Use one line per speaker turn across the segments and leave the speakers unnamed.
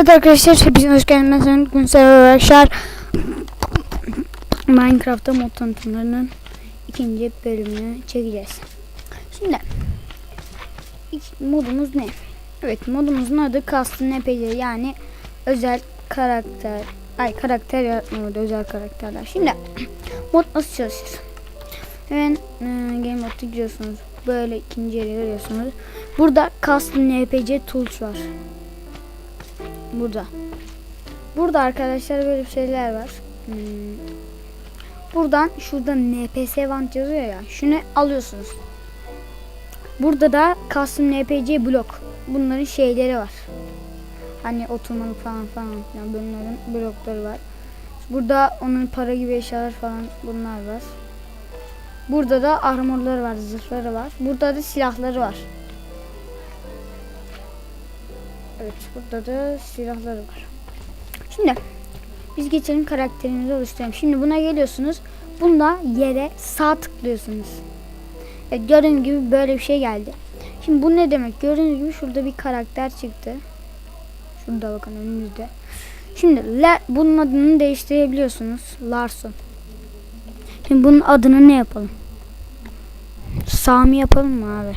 Evet arkadaşlar hepiniz hoş geldiniz. Bugün sizlerle arkadaşlar Minecraft'ta mod tanıtımlarının ikinci bölümünü çekeceğiz. Şimdi modumuz ne? Evet modumuzun adı Custom NPC yani özel karakter ay karakter yaratma özel karakterler. Şimdi mod nasıl çalışır? Hemen e, Game Mode'da giriyorsunuz. Böyle ikinci yere görüyorsunuz. Burada Custom NPC Tools var. Burada. Burada arkadaşlar böyle şeyler var. Hmm. Buradan şurada NPS Vant yazıyor ya. Şunu alıyorsunuz. Burada da Custom NPC blok. Bunların şeyleri var. Hani oturmalık falan falan filan bunların blokları var. Burada onun para gibi eşyalar falan bunlar var. Burada da armorları var, zırhları var. Burada da silahları var. Evet burada da silahları var. Şimdi biz geçelim karakterimizi oluşturalım. Şimdi buna geliyorsunuz. Bunda yere sağ tıklıyorsunuz. Evet gördüğünüz gibi böyle bir şey geldi. Şimdi bu ne demek? Gördüğünüz gibi şurada bir karakter çıktı. Şurada bakın önünüzde. Şimdi La, bunun adını değiştirebiliyorsunuz. Larson. Şimdi bunun adını ne yapalım? Sami yapalım mı abi?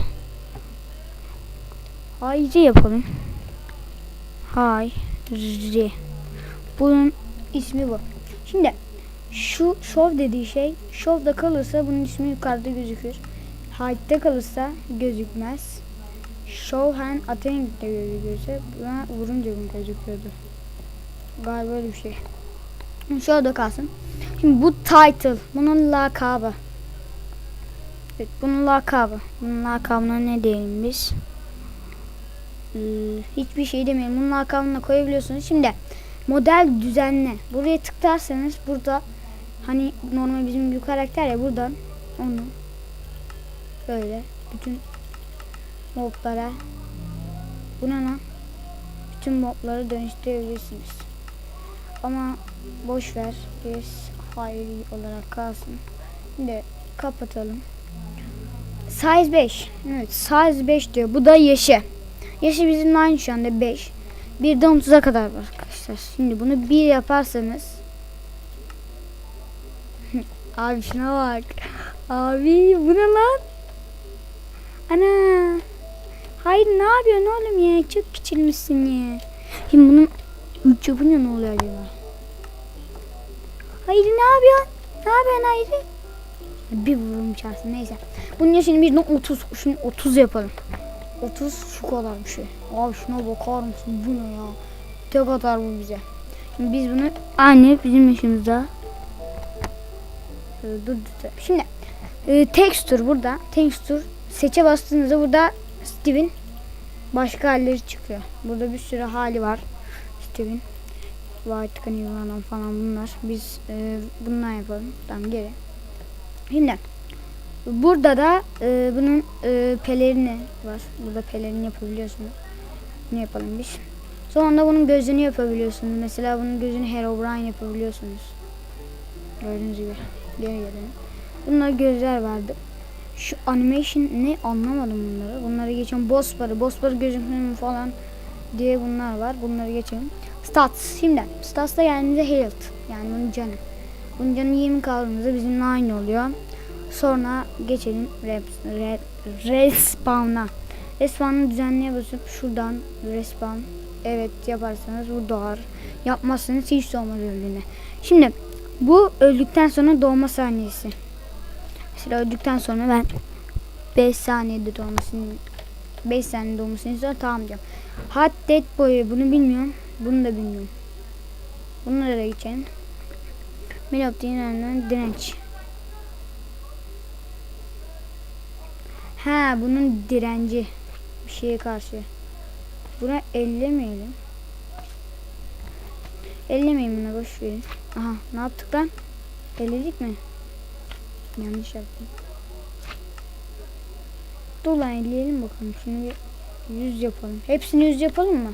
Haydi yapalım. Hayri. Bunun ismi bu. Şimdi şu show dediği şey show'da kalırsa bunun ismi yukarıda gözükür. Hide'de kalırsa gözükmez. Show hand attack'de gözükürse buna vurunca mı gözüküyordu? Galiba öyle bir şey. Show'da kalsın. Şimdi bu title. Bunun lakabı. Evet, bunun lakabı. Bunun lakabına ne diyelim biz? Ee, hiçbir şey demeyelim. Bunun lakabını da koyabiliyorsunuz. Şimdi model düzenle. Buraya tıklarsanız burada hani normal bizim bir karakter ya buradan onu böyle bütün moblara buna lan bütün mobları dönüştürebilirsiniz. Ama boş ver. Biz hayri olarak kalsın. Şimdi kapatalım. Size 5. Evet size 5 diyor. Bu da yaşı. Yaşı bizim aynı şu anda 5. Birden 30'a kadar var arkadaşlar. Şimdi bunu 1 yaparsanız Abi şuna bak. Abi bu ne lan? Ana. Hayır ne yapıyorsun oğlum ya? Çok küçülmüşsün ya. Şimdi bunun 3 yapınca ne oluyor acaba? Hayır ne yapıyorsun? Ne yapıyorsun Hayri? Bir vururum çarpsın neyse. Bunun yaşını birden 30. Şimdi 30 yapalım. 30 şu kadar bir şey. Abi şuna bakar mısın? Bu ne ya? Tek atar bu bize. Şimdi biz bunu aynı bizim yaşımızda Ee, dur dur. Şimdi e, texture burada. Texture seçe bastığınızda burada Steve'in başka halleri çıkıyor. Burada bir sürü hali var. Steve'in White Canivan falan bunlar. Biz e, bundan yapalım. Tamam geri. Şimdi burada da e, bunun e, pelerini var. Burada pelerini yapabiliyorsunuz. Ne yapalım biz? Sonra bunun gözünü yapabiliyorsunuz. Mesela bunun gözünü Herobrine yapabiliyorsunuz. Gördüğünüz gibi. Geri gelelim. Bunlar gözler vardı. Şu animation ne anlamadım bunları. Bunları geçelim. Boss barı, boss barı gözükmüyor falan diye bunlar var. Bunları geçelim. Stats. Şimdi stats'ta geldiğimizde health. Yani bunun canı. Bunun canı 20 kaldığımızda bizimle aynı oluyor. Sonra geçelim rep, re, respawn'a. Respawn'ı düzenliğe basıp şuradan respawn evet yaparsanız bu doğar. Yapmazsanız hiç doğmaz öldüğüne. Şimdi bu öldükten sonra doğma saniyesi. Mesela öldükten sonra ben 5 saniyede doğmasını 5 saniyede doğmasını istiyorum tamam diyorum. Hot Dead boyu bunu bilmiyorum. Bunu da bilmiyorum. Bunlara da geçelim. Melop dinlenen direnç. Ha bunun direnci bir şeye karşı. Buna ellemeyelim. Ellemeyin buna boş verin. Aha ne yaptık lan? Elledik mi? Yanlış yaptım. Dur lan elleyelim bakalım. Şunu bir yüz yapalım. Hepsini yüz yapalım mı?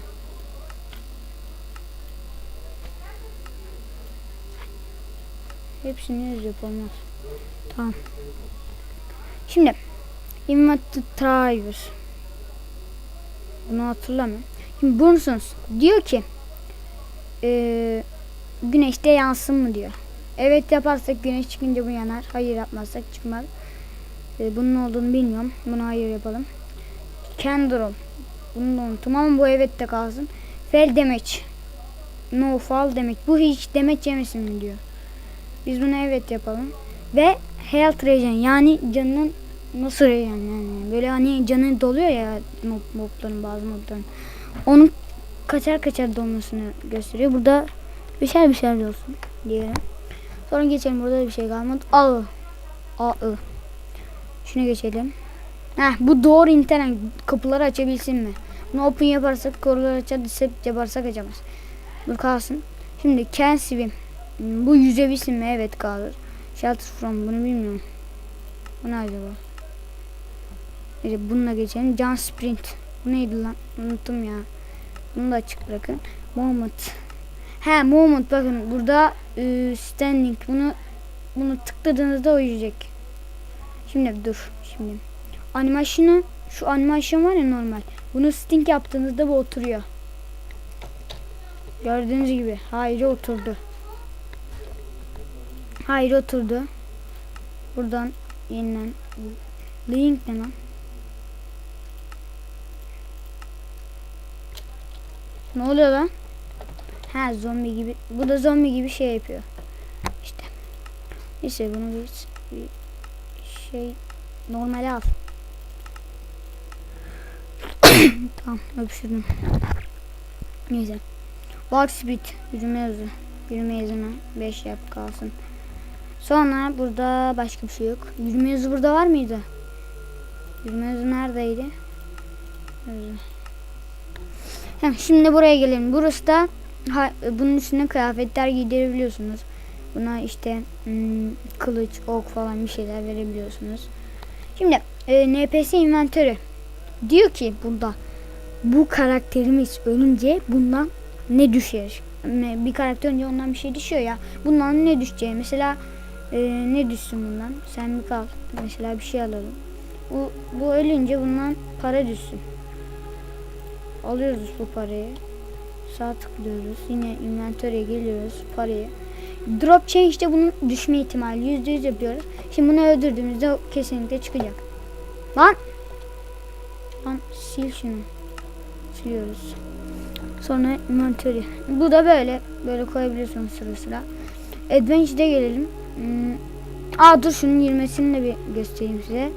Hepsini yüz yapalım. Tamam. Şimdi Invent Driver. Bunu hatırlamıyorum. Şimdi Brunsons diyor ki e, güneşte yansın mı diyor. Evet yaparsak güneş çıkınca bu yanar. Hayır yapmazsak çıkmaz. E, bunun olduğunu bilmiyorum. Bunu hayır yapalım. Candle. Bunu da unuttum ama bu evet de kalsın. Fail damage. No fall damage. Bu hiç damage yemesin mi diyor. Biz bunu evet yapalım. Ve health regen yani canının nasıl regen yani böyle hani canı doluyor ya mob, mobların bazı mobların. Onun kaçar kaçar dolmasını gösteriyor. Burada bir şey bir şey olsun diyelim. Sonra geçelim burada bir şey kalmadı. A. A. I. Şuna geçelim. Heh, bu doğru internet kapıları açabilsin mi? Bunu open yaparsak koruları açar, dissep yaparsak açamaz. Bu kalsın. Şimdi can swim. Hmm, Bu yüzebilsin mi? Evet kalır. Shelter from bunu bilmiyorum. Bu ne acaba? Neyse bununla geçelim. Can sprint. Bu neydi lan? Unuttum ya. Bunu da açık bırakın. Moment. He moment bakın burada e, standing bunu bunu tıkladığınızda o. Şimdi dur şimdi. Animasyonu şu animasyon var ya normal. Bunu sting yaptığınızda bu oturuyor. Gördüğünüz gibi. Hayır oturdu. Hayır oturdu. Buradan yeniden link ne lan? Ne oluyor lan? Ha zombi gibi. Bu da zombi gibi şey yapıyor. İşte. Neyse bunu bir, bir şey normale al. tamam öpüştüm. Neyse. Walk speed. Yürüme hızı. Yürüme hızına 5 yap kalsın. Sonra burada başka bir şey yok. Yürüme hızı burada var mıydı? Yürüme hızı neredeydi? Hızı. Hem şimdi buraya gelelim. Burası da ha, bunun üstüne kıyafetler giydirebiliyorsunuz. Buna işte hmm, kılıç, ok falan bir şeyler verebiliyorsunuz. Şimdi e, NPS inventörü diyor ki burada bu karakterimiz ölünce bundan ne düşer? Bir karakter önce ondan bir şey düşüyor ya. Bundan ne düşeceği mesela e, ne düşsün bundan? Sen bir kal. Mesela bir şey alalım. Bu, bu ölünce bundan para düşsün. Alıyoruz bu parayı. Sağ tıklıyoruz. Yine inventöre geliyoruz. Parayı. Drop change'de bunun düşme ihtimali %100 yapıyoruz. Şimdi bunu öldürdüğümüzde kesinlikle çıkacak. Lan! Lan sil şunu. Siliyoruz. Sonra inventory. Bu da böyle. Böyle koyabiliyorsunuz sıra sıra. Adventure'de gelelim. Hmm. Aa dur şunun girmesini de bir göstereyim size.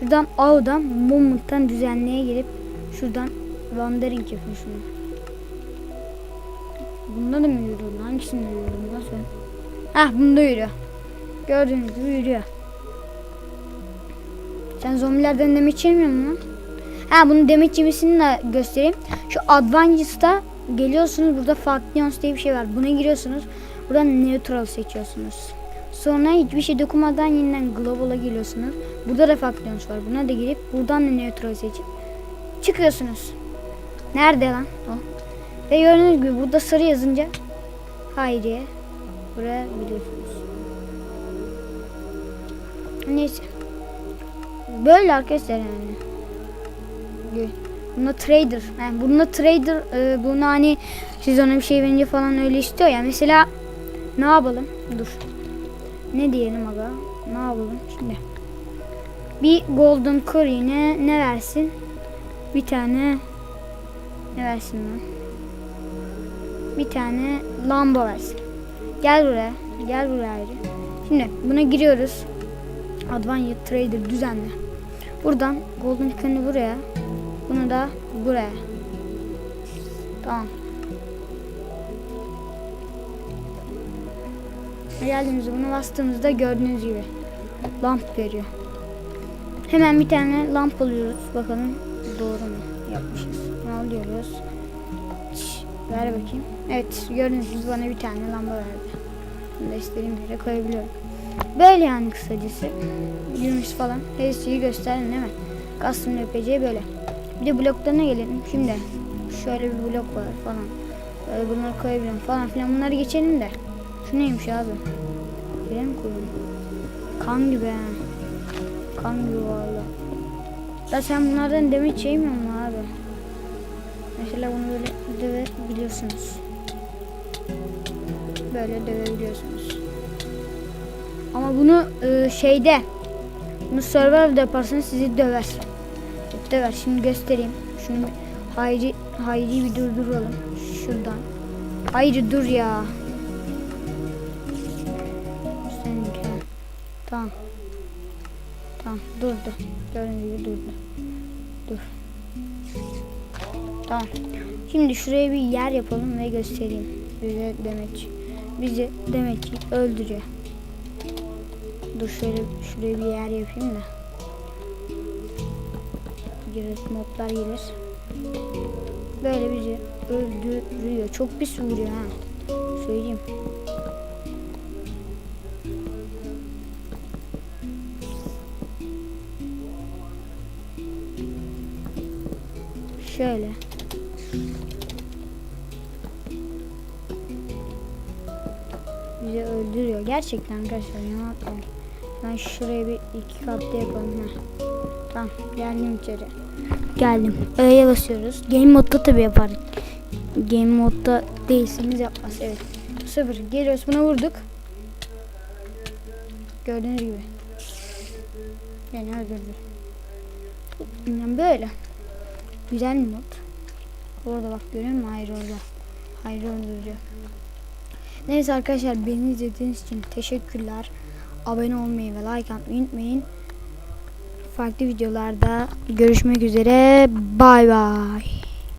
Şuradan A'dan Moment'tan düzenleye gelip şuradan Wandering yapın şunu. Bunda da mı yürüyor? Hangisinde yürüyor? Bundan sonra. Hah bunda yürüyor. Gördüğünüz gibi yürüyor. Sen zombilerden demet yemiyor musun? Ha bunun demet yemesini de göstereyim. Şu Advance'da geliyorsunuz. Burada Factions diye bir şey var. Buna giriyorsunuz. Buradan Neutral seçiyorsunuz. Sonra hiçbir şey dokunmadan yeniden Global'a geliyorsunuz. Burada da Factions var. Buna da girip buradan da Neutral seçip çıkıyorsunuz. Nerede lan o? Ve gördüğünüz gibi burada sarı yazınca Hayriye buraya biliyorsunuz. Neyse. Böyle arkadaşlar yani. Bunda trader. Yani bunda trader e, bunu hani siz ona bir şey verince falan öyle istiyor ya. Mesela ne yapalım? Dur. Ne diyelim aga? Ne yapalım şimdi? Bir golden coin'e ne versin? Bir tane ne versin lan? Bir tane lamba versin. Gel buraya. Gel buraya ayrı. Şimdi buna giriyoruz. Advanced Trader düzenle. Buradan Golden Coin'i buraya. Bunu da buraya. Tamam. Geldiğimizde bunu bastığımızda gördüğünüz gibi lamp veriyor. Hemen bir tane lamp alıyoruz. Bakalım doğru mu yapmışız. Alıyoruz. Ver bakayım. Evet gördüğünüz gibi bana bir tane lamba verdi. Bunu da istediğim yere koyabiliyorum. Böyle yani kısacası. Yürümüş falan. Her şeyi gösterdin değil mi? Custom RPG böyle. Bir de bloklarına gelelim. Şimdi şöyle bir blok var falan. Böyle bunları koyabilirim falan filan. Bunları geçelim de. Şu neymiş abi? Bire mi koyuyorum? Kan gibi ha. Kan gibi valla. Da sen bunlardan demet yemiyor mu abi? Mesela bunu böyle de biliyorsunuz. Böyle dövebiliyorsunuz. Ama bunu e, şeyde bunu survival'da yaparsanız sizi döver. Döver. Şimdi göstereyim. Şunu Hayri Hayri'yi bir durduralım. Şuradan. Hayri dur ya. Seninki. Tamam. Tamam durdu. Gördüğünüz gibi durdu. Dur. Tamam. Şimdi şuraya bir yer yapalım ve göstereyim. Bize demek bizi demek ki öldürüyor. Dur şöyle şuraya bir yer yapayım da. Girer modlar gelir. Böyle bizi öldürüyor. Çok pis vuruyor ha. Söyleyeyim. Şöyle. Bizi öldürüyor. Gerçekten arkadaşlar yalan Ben şuraya bir iki katlı yapalım. Heh. Tamam geldim içeri. Geldim. Ö'ye basıyoruz. Game modda tabi yaparız. Game modda değilseniz yapmaz. Evet. Sıfır. Geliyoruz buna vurduk. Gördüğünüz gibi. Yani öldürdü. Yani böyle. Güzel mod. Orada bak görüyor musun? Hayır orada. Hayır öldürüyor. Neyse arkadaşlar beni izlediğiniz için teşekkürler. Abone olmayı ve like atmayı unutmayın. Farklı videolarda görüşmek üzere. Bay bay.